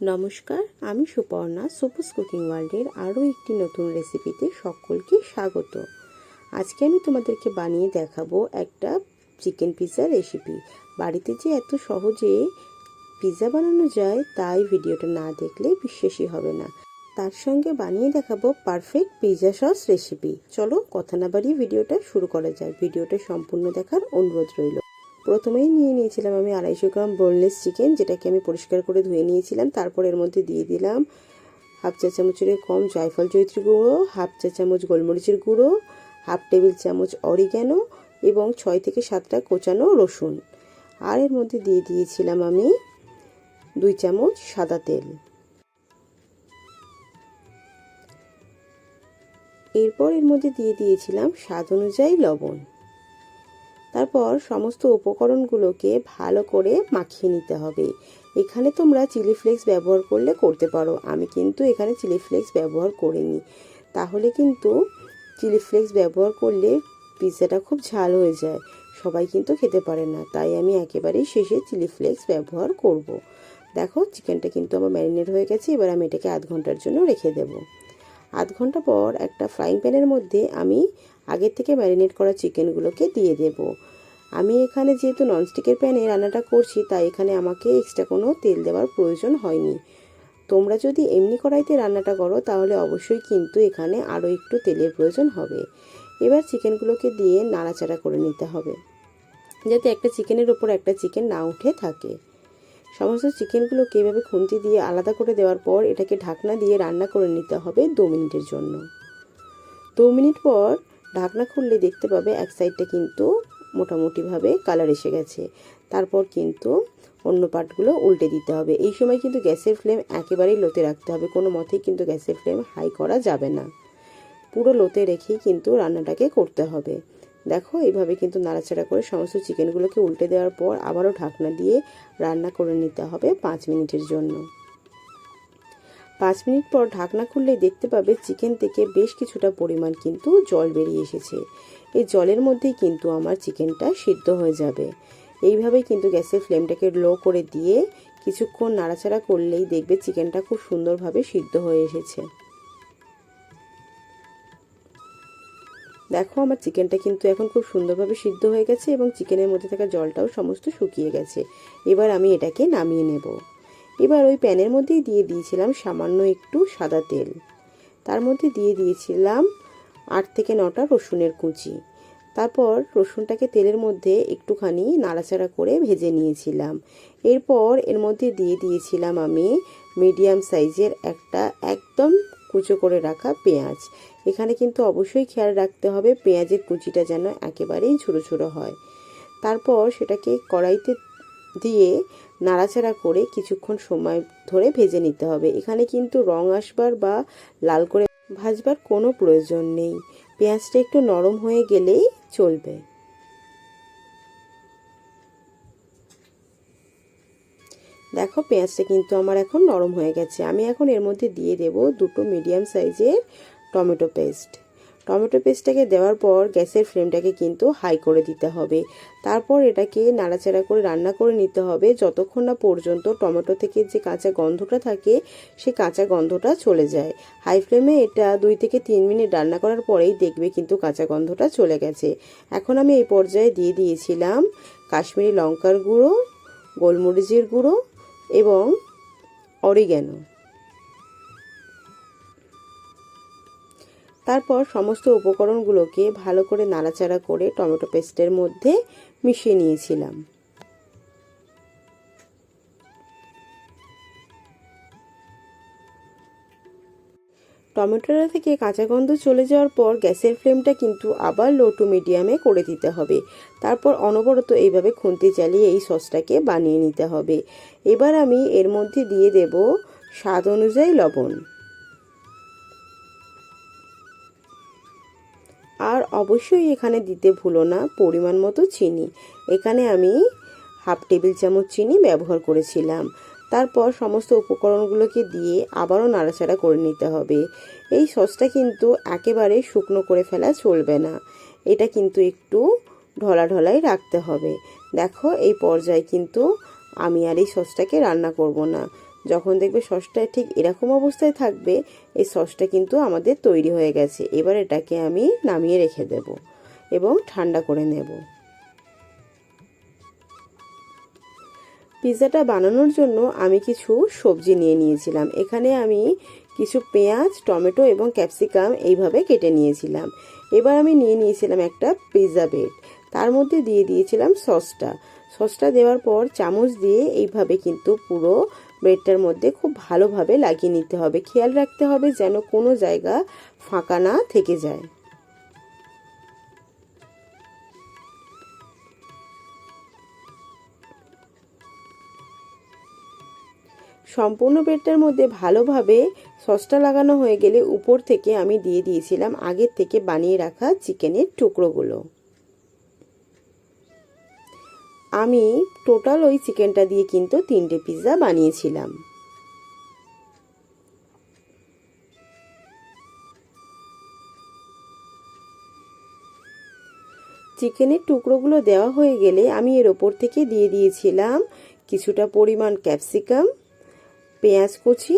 নমস্কার, আমি সুপর্ণা, সুপুস কুকিং ওয়ার্ল্ডের আরও একটি নতুন রেসিপিতে সকলকে স্বাগত। আজকে আমি তোমাদেরকে বানিয়ে দেখাবো একটা চিকেন পিৎজা রেসিপি। বাড়িতে যে এত সহজে পিৎজা বানানো যায়, তাই ভিডিওটা না দেখলে বিশ্বাসই হবে না। তার সঙ্গে বানিয়ে দেখাবো পারফেক্ট পিৎজা সস রেসিপি। চলো কথা না বাড়িয়ে ভিডিওটা শুরু করা যায় ভিডিওটা সম্পূর্ণ দেখার অনুরোধ রইল। প্রথমেই নিয়ে নিয়েছিলাম আমি আড়াইশো গ্রাম বোনলেস চিকেন যেটাকে আমি পরিষ্কার করে ধুয়ে নিয়েছিলাম। তারপর এর মধ্যে দিয়ে দিলাম হাফ চা চামচের কম জয়ফল জৈত্রী গুঁড়ো হাফ চা চামচ গোলমরিচের গুঁড়ো হাফ টেবিল চামচ অরিগ্যানো এবং ছয় থেকে সাতটা কোচানো রসুন। আর এর মধ্যে দিয়ে দিয়েছিলাম আমি দুই চামচ সাদা তেল। এরপর এর মধ্যে দিয়ে দিয়েছিলাম স্বাদ অনুযায়ী লবণ। তারপর সমস্ত উপকরণগুলোকে ভালো করে মাখিয়ে নিতে হবে। এখানে তোমরা চিলি ফ্লেক্স ব্যবহার করলে করতে পারো। আমি কিন্তু এখানে চিলি ফ্লেক্স ব্যবহার করিনি। তাহলে কিন্তু চিলি ফ্লেক্স ব্যবহার করলে পিৎজাটা খুব ঝাল হয়ে যায়। সবাই কিন্তু খেতে পারে না। তাই আমি একেবারেই শেষে চিলি ফ্লেক্স ব্যবহার করব। দেখো, চিকেনটা কিন্তু আমার ম্যারিনেট হয়ে গেছে। এবার আমি এটাকে আধ ঘণ্টার জন্য রেখে দেব। আধ ঘণ্টা পর একটা ফ্রাইং প্যানের মধ্যে আমি আগের থেকে ম্যারিনেট করা চিকেনগুলোকে দিয়ে দেব। আমি এখানে যেহেতু ননস্টিকের প্যানে রান্নাটা করছি, তাই এখানে আমাকে এক্সট্রা কোনো তেল দেওয়ার প্রয়োজন হয়নি। তোমরা যদি এমনি কড়াইতে রান্নাটা করো, তাহলে অবশ্যই কিন্তু এখানে আরও একটু তেলের প্রয়োজন হবে। এবার চিকেনগুলোকে দিয়ে নাড়াচাড়া করে নিতে হবে, যাতে একটা চিকেনের ওপর একটা চিকেন না উঠে থাকে। সমস্ত চিকেনগুলোকে এভাবে খুন্তি দিয়ে আলাদা করে দেওয়ার পর এটাকে ঢাকনা দিয়ে রান্না করে নিতে হবে দু মিনিটের জন্য। দু মিনিট পর ঢাকনা খুললে দেখতে পাবে এক সাইডটা কিন্তু মোটামুটিভাবে কালার এসে গেছে। তারপর কিন্তু অন্য পার্টগুলো উল্টে দিতে হবে। এই সময় কিন্তু গ্যাসের ফ্লেম একেবারেই লোতে রাখতে হবে। কোনো মতেই কিন্তু গ্যাসের ফ্লেম হাই করা যাবে না। পুরো লোতে রেখেই কিন্তু রান্নাটাকে করতে হবে। দেখো, এইভাবে কিন্তু নাড়াচাড়া করে সমস্ত চিকেনগুলোকে উল্টে দেওয়ার পর আবারও ঢাকনা দিয়ে রান্না করে নিতে হবে পাঁচ মিনিটের জন্য। পাঁচ মিনিট পর ঢাকনা খুললে দেখতে পাবে চিকেন থেকে বেশ কিছুটা পরিমাণ কিন্তু জল বেরিয়ে এসেছে। এই জলের মধ্যেই কিন্তু আমার চিকেনটা সিদ্ধ হয়ে যাবে। এইভাবেই কিন্তু গ্যাসের ফ্লেমটাকে লো করে দিয়ে কিছুক্ষণ নাড়াচাড়া করলেই দেখবে চিকেনটা খুব সুন্দরভাবে সিদ্ধ হয়ে এসেছে। দেখো আমার চিকেনটা কিন্তু এখন খুব সুন্দরভাবে সিদ্ধ হয়ে গেছে এবং চিকেনের মধ্যে থাকা জলটাও সমস্ত শুকিয়ে গেছে। এবার আমি এটাকে নামিয়ে নেব। এবার ওই প্যানের মধ্যেই দিয়ে দিয়েছিলাম সামান্য একটু সাদা তেল। তার মধ্যে দিয়ে দিয়েছিলাম আট থেকে নটা রসুনের কুচি। তারপর রসুনটাকে তেলের মধ্যে একটুখানি নাড়াচাড়া করে ভেজে নিয়েছিলাম। এরপর এর মধ্যে দিয়ে দিয়েছিলাম আমি মিডিয়াম সাইজের একটা একদম কুচো করে রাখা পেঁয়াজ। এখানে কিন্তু অবশ্যই খেয়াল রাখতে হবে পেঁয়াজের কুচিটা যেন একেবারেই ছোটো ছোটো হয়। তারপর সেটাকে কড়াইতে দিয়ে নাড়াচাড়া করে কিছুক্ষণ সময় ধরে ভেজে নিতে হবে। এখানে কিন্তু রং আসবার বা লাল করে ভাজবার কোনো প্রয়োজন নেই। পেঁয়াজটা একটু নরম হয়ে গেলেই চলবে। দেখো, পেঁয়াজটা কিন্তু আমার এখন নরম হয়ে গেছে। আমি এখন এর মধ্যে দিয়ে দেব দুটো মিডিয়াম সাইজের টমেটো পেস্ট টমেটো পেস্টটাকে দেওয়ার পর গ্যাসের ফ্লেমটাকে কিন্তু হাই করে দিতে হবে। তারপর এটাকে নাড়াচাড়া করে রান্না করে নিতে হবে। যতক্ষণ না পর্যন্ত টমেটো থেকে যে কাঁচা গন্ধটা থাকে, সে কাঁচা গন্ধটা চলে যায়। হাই ফ্লেমে এটা দুই থেকে তিন মিনিট রান্না করার পরেই দেখবে কিন্তু কাঁচা গন্ধটা চলে গেছে। এখন আমি এই পর্যায়ে দিয়ে দিয়েছিলাম কাশ্মীরি লঙ্কার গুঁড়ো, গোলমরিচের গুঁড়ো এবং অরিগ্যানো। তারপর সমস্ত উপকরণগুলোকে ভালো করে নাড়াচাড়া করে টমেটো পেস্টের মধ্যে মিশিয়ে নিয়েছিলাম। টমেটোটা থেকে কাঁচা গন্ধ চলে যাওয়ার পর গ্যাসের ফ্লেমটা কিন্তু আবার লো টু মিডিয়ামে করে দিতে হবে। তারপর অনবরত এইভাবে খুন্তি চালিয়ে এই সসটাকে বানিয়ে নিতে হবে। এবার আমি এর মধ্যে দিয়ে দেব স্বাদ অনুযায়ী লবণ। অবশ্যই এখানে দিতে ভুলো না, পরিমাণ মতো চিনি। এখানে আমি হাফ টেবিল চামচ চিনি ব্যবহার করেছিলাম। তারপর সমস্ত উপকরণগুলোকে দিয়ে আবারও নাড়াচাড়া করে নিতে হবে। এই সসটা কিন্তু একেবারে শুকনো করে ফেলা চলবে না। এটা কিন্তু একটু ঢলা ঢলাই রাখতে হবে। দেখো, এই পর্যায়ে কিন্তু আমি আর এই সসটাকে রান্না করব না। যখন দেখবে সসটা ঠিক এরকম অবস্থায় থাকবে, এই সসটা কিন্তু আমাদের তৈরি হয়ে গেছে। এবার এটাকে আমি নামিয়ে রেখে দেব এবং ঠান্ডা করে নেব। পিৎজাটা বানানোর জন্য আমি কিছু সবজি নিয়ে নিয়েছিলাম। এখানে আমি কিছু পেঁয়াজ, টমেটো এবং ক্যাপসিকাম এইভাবে কেটে নিয়েছিলাম। এবার আমি নিয়ে নিয়েছিলাম একটা পিৎজা বেড তার মধ্যে দিয়ে দিয়েছিলাম সসটা। সসটা দেওয়ার পর চামচ দিয়ে এইভাবে কিন্তু পুরো ব্রেডটার মধ্যে খুব ভালোভাবে লাগিয়ে নিতে হবে। খেয়াল রাখতে হবে যেন কোনো জায়গা ফাঁকা না থেকে যায়। সম্পূর্ণ ব্রেডটার মধ্যে ভালোভাবে সসটা লাগানো হয়ে গেলে উপর থেকে আমি দিয়ে দিয়েছিলাম আগের থেকে বানিয়ে রাখা চিকেনের টুকরোগুলো। আমি টোটাল ওই চিকেনটা দিয়ে কিন্তু তিনটে পিৎজা বানিয়েছিলাম। চিকেনের টুকরোগুলো দেওয়া হয়ে গেলে আমি এর ওপর থেকে দিয়ে দিয়েছিলাম কিছুটা পরিমাণ ক্যাপসিকাম পেঁয়াজ কুচি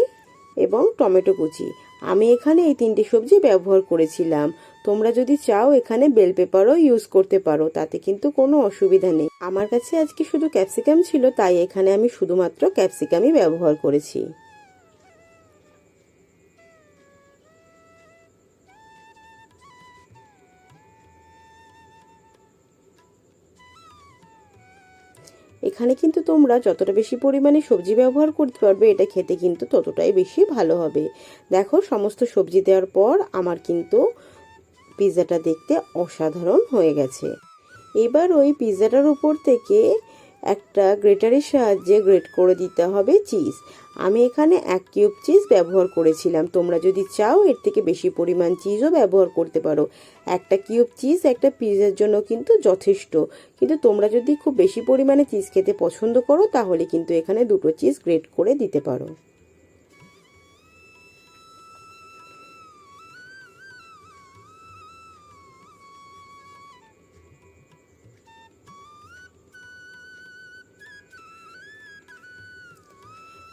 এবং টমেটো কুচি। আমি এখানে এই তিনটে সবজি ব্যবহার করেছিলাম। তোমরা যদি চাও এখানে বেল পেপারও ইউজ করতে পারো, তাতে কিন্তু কোনো অসুবিধা নেই। আমার কাছে আজকে শুধু ক্যাপসিকাম ছিল, তাই এখানে আমি শুধুমাত্র ক্যাপসিকামই ব্যবহার করেছি। এখানে কিন্তু তোমরা যতটা বেশি পরিমাণে সবজি ব্যবহার করতে পারবে, এটা খেতে কিন্তু ততটাই বেশি ভালো হবে। দেখো, সমস্ত সবজি দেওয়ার পর আমার কিন্তু পিৎজাটা দেখতে অসাধারণ হয়ে গেছে। এবার ওই পিৎজাটার উপর থেকে একটা গ্রেটারের সাহায্যে গ্রেট করে দিতে হবে চিজ। আমি এখানে এক কিউব চিজ ব্যবহার করেছিলাম। তোমরা যদি চাও, এর থেকে বেশি পরিমাণ চিজও ব্যবহার করতে পারো। একটা কিউব চিজ একটা পিৎজার জন্য কিন্তু যথেষ্ট। কিন্তু তোমরা যদি খুব বেশি পরিমাণে চিজ খেতে পছন্দ করো, তাহলে কিন্তু এখানে দুটো চিজ গ্রেট করে দিতে পারো।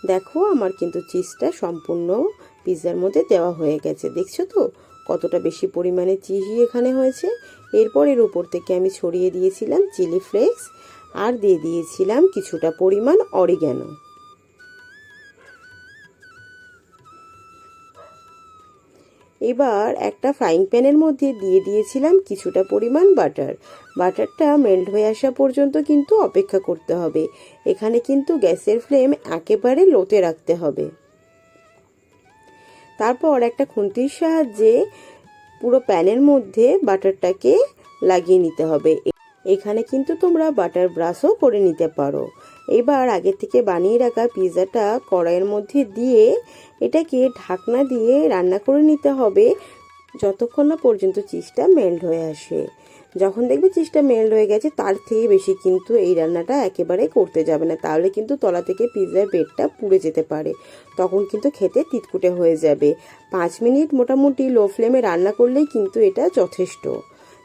দেখো আমার কিন্তু চিজটা সম্পূর্ণ পিৎজার মধ্যে দেওয়া হয়ে গেছে। দেখছ তো? কতটা বেশি পরিমাণে চিজই এখানে হয়েছে। এরপর এর উপর থেকে আমি ছড়িয়ে দিয়েছিলাম চিলি ফ্লেক্স আর দিয়ে দিয়েছিলাম কিছুটা পরিমাণ অরিগ্যানো এবার একটা ফ্রাইং প্যানের মধ্যে দিয়ে দিয়েছিলাম কিছুটা পরিমাণ বাটার বাটারটা মেল্ট হয়ে আসা পর্যন্ত কিন্তু অপেক্ষা করতে হবে। এখানে কিন্তু গ্যাসের ফ্লেম একেবারে লোতে রাখতে হবে। তারপর একটা খুন্তির সাহায্যে পুরো প্যানের মধ্যে বাটারটাকে লাগিয়ে নিতে হবে। এখানে কিন্তু তোমরা বাটার ব্রাশও করে নিতে পারো। এবার আগে থেকে বানিয়ে রাখা পিৎজাটা কড়াইয়ের মধ্যে দিয়ে এটাকে ঢাকনা দিয়ে রান্না করে নিতে হবে যতক্ষণ না পর্যন্ত চিজটা মেল্ট হয়ে আসে। যখন দেখবে চিজটা মেল্ট হয়ে গেছে, তার থেকে বেশি কিন্তু এই রান্নাটা একেবারে করতে যাবে না। তাহলে কিন্তু তলা থেকে পিৎজার বেডটা পুড়ে যেতে পারে। তখন কিন্তু খেতে তিতকুটে হয়ে যাবে। পাঁচ মিনিট মোটামুটি লো ফ্লেমে রান্না করলেই কিন্তু এটা যথেষ্ট।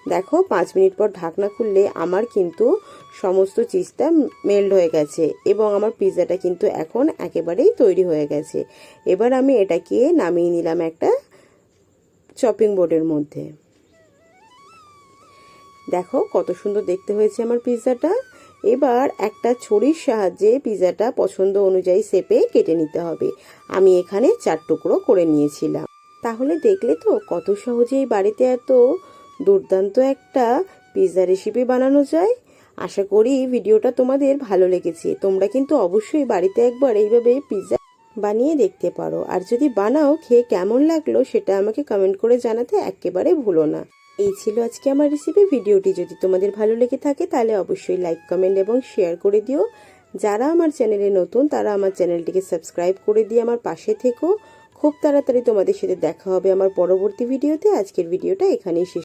দেখো, পাঁচ মিনিট পর ঢাকনা খুললে আমার কিন্তু সমস্ত চিজটা মেল্ট হয়ে গেছে এবং আমার পিৎজাটা কিন্তু এখন একেবারেই তৈরি হয়ে গেছে। এবার আমি এটাকে নামিয়ে নিলাম একটা চপিং বোর্ডের মধ্যে। দেখো, কত সুন্দর দেখতে হয়েছে আমার পিৎজাটা। এবার একটা ছড়ির সাহায্যে পিৎজাটা পছন্দ অনুযায়ী শেপে কেটে নিতে হবে। আমি এখানে চার টুকরো করে নিয়েছিলাম। তাহলে দেখলে তো কত সহজেই বাড়িতে এত দুর্দান্ত একটা পিৎজা রেসিপি বানানো যায়। আশা করি ভিডিওটা তোমাদের ভালো লেগেছে। তোমরা কিন্তু অবশ্যই বাড়িতে একবার এইভাবে পিৎজা বানিয়ে দেখতে পারো। আর যদি বানাও, খেয়ে কেমন লাগল সেটা আমাকে কমেন্ট করে জানাতে একেবারে ভুলো না। এই ছিল আজকে আমার রেসিপি ভিডিওটি। যদি তোমাদের ভালো লেগে থাকে, তাহলে অবশ্যই লাইক কমেন্ট এবং শেয়ার করে দিও। যারা আমার চ্যানেলে নতুন, তারা আমার চ্যানেলটিকে সাবস্ক্রাইব করে দিয়ে আমার পাশে থেকো। খুব তাড়াতাড়ি তোমাদের সাথে দেখা হবে আমার পরবর্তী ভিডিওতে আজকের ভিডিওটা এখানেই শেষ।